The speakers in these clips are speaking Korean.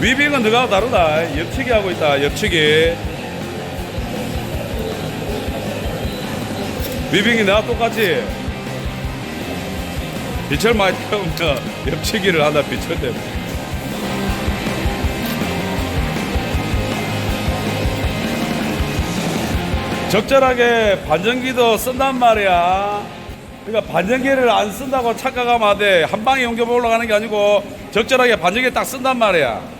위빙은 너가 다르다. 옆치기 하고 있다. 옆치기. 위빙이 나와 똑같이. 빛을 많이 태우면 옆치기를 한다. 빛을 때문에. 적절하게 반전기도 쓴단 말이야. 그러니까 반전기를 안 쓴다고 착각하면 안 돼. 한 방에 용접 올라가는 게 아니고 적절하게 반전기 딱 쓴단 말이야.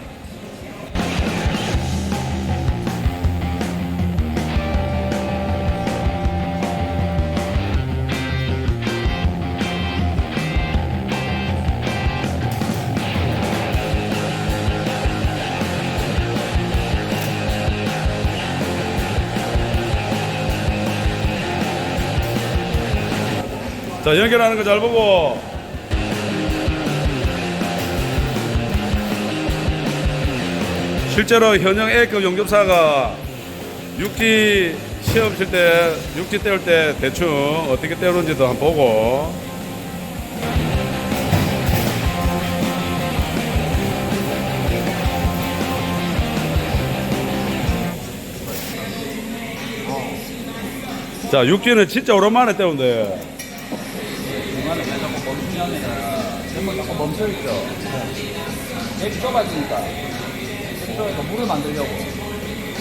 자, 연결하는 거 잘 보고. 실제로 현역 A급 용접사가 6G 시험 칠 때, 6G 때울 때 대충 어떻게 때우는지도 한번 보고. 자, 6G는 진짜 오랜만에 때운대. 중간에 왜 자꾸 멈추냐면은 전부 자꾸 멈춰있죠. 갭이 좁아지니까 이쪽에서 물을 만들려고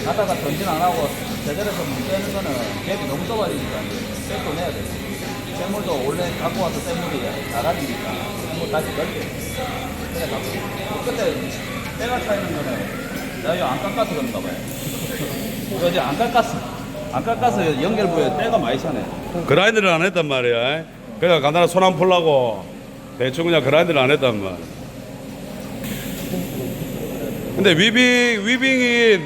가다가 전진 안 하고 제대로 해서 물 빼는 거는 갭이 너무 좁아지니까 뺄고 내야 돼. 샘물도 원래 갖고 와서 샘물이 나가니까 샘물 다시 넓게. 그래 갖고 그때 때가 차이는 거는 내가 이거 안 깎아서 그런가 봐요. 이거 이제 안 깎았어. 안 깎아서 연결부에 때가 많이 차네. 그라인드를 안 했단 말이야. 그냥 간단한 손 안 풀라고 대충 그냥 그라인드를 안 했단 말. 근데 위빙 위빙이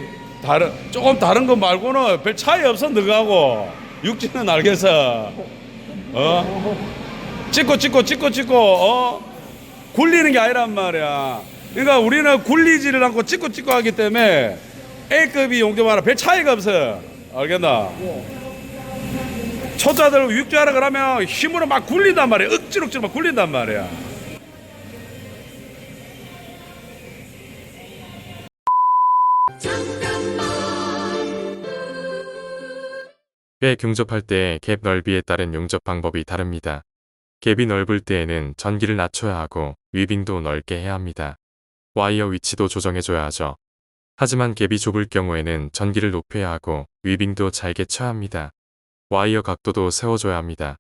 다른 조금 다른 거 말고는 별 차이 없어 너하고 육지는 알겠어. 어? 찍고 찍고 찍고 찍고 어? 굴리는 게 아니란 말이야. 그러니까 우리는 굴리지를 않고 찍고 찍고 하기 때문에 A급이 용접하나 별 차이가 없어. 알겠나? 초짜들 육주하라 그러면 힘으로 막 굴린단 말이야. 억지로 억지로 막 굴린단 말이야. 꽤 경접할 때갭 넓이에 따른 용접 방법이 다릅니다. 갭이 넓을 때에는 전기를 낮춰야 하고 위빙도 넓게 해야 합니다. 와이어 위치도 조정해줘야 하죠. 하지만 갭이 좁을 경우에는 전기를 높여야 하고 위빙도 잘게 쳐야 합니다. 와이어 각도도 세워줘야 합니다.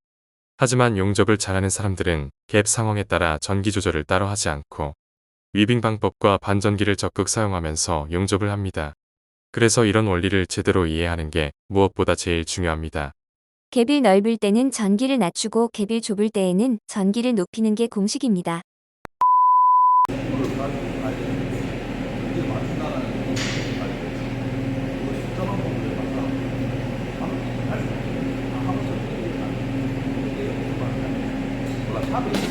하지만 용접을 잘하는 사람들은 갭 상황에 따라 전기 조절을 따로 하지 않고 위빙 방법과 반전기를 적극 사용하면서 용접을 합니다. 그래서 이런 원리를 제대로 이해하는 게 무엇보다 제일 중요합니다. 갭이 넓을 때는 전기를 낮추고 갭이 좁을 때에는 전기를 높이는 게 공식입니다. 탑이